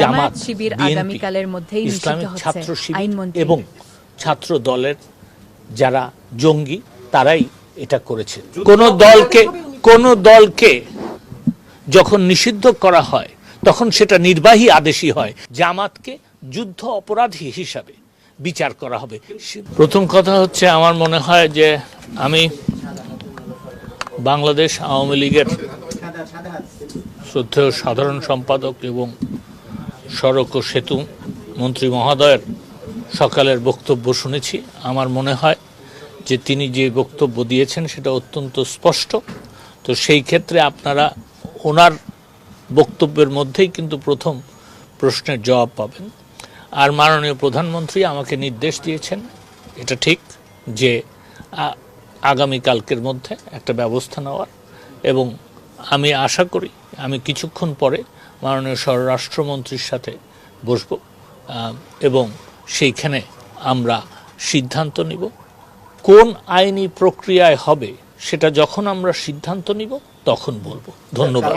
জামাত শিবির আগামীকালের মধ্যেই ইসলামিক ছাত্র শিবির এবং ছাত্র দলের যারা জঙ্গি তারাই এটা করেছে। কোন দলকে কোন দলকে যখন নিষিদ্ধ করা হয় তখন সেটা নির্বাহী আদেশই হয়। জামাতকে যুদ্ধ অপরাধী হিসাবে বিচার করা হবে। প্রথম কথা হচ্ছে আমার মনে হয় যে আমি বাংলাদেশ আওয়ামী লীগের শ্রদ্ধেয় সাধারণ সম্পাদক এবং সড়ক ও সেতু মন্ত্রী মহোদয়ের সকালের বক্তব্য শুনেছি। আমার মনে হয় যে তিনি যে বক্তব্য দিয়েছেন সেটা অত্যন্ত স্পষ্ট। তো সেই ক্ষেত্রে আপনারা ওনার বক্তব্যের মধ্যেই কিন্তু প্রথম প্রশ্নের জবাব পাবেন। আর মাননীয় প্রধানমন্ত্রী আমাকে নির্দেশ দিয়েছেন, এটা ঠিক, যে আগামীকালকের মধ্যে একটা ব্যবস্থা নেওয়ার। এবং আমি আশা করি আমি কিছুক্ষণ পরে মাননীয় স্বরাষ্ট্রমন্ত্রীর সাথে বসব আহ, এবং সেইখানে আমরা সিদ্ধান্ত নিব। কোন আইনি প্রক্রিয়ায় হবে সেটা যখন আমরা সিদ্ধান্ত নিব তখন বলব। ধন্যবাদ।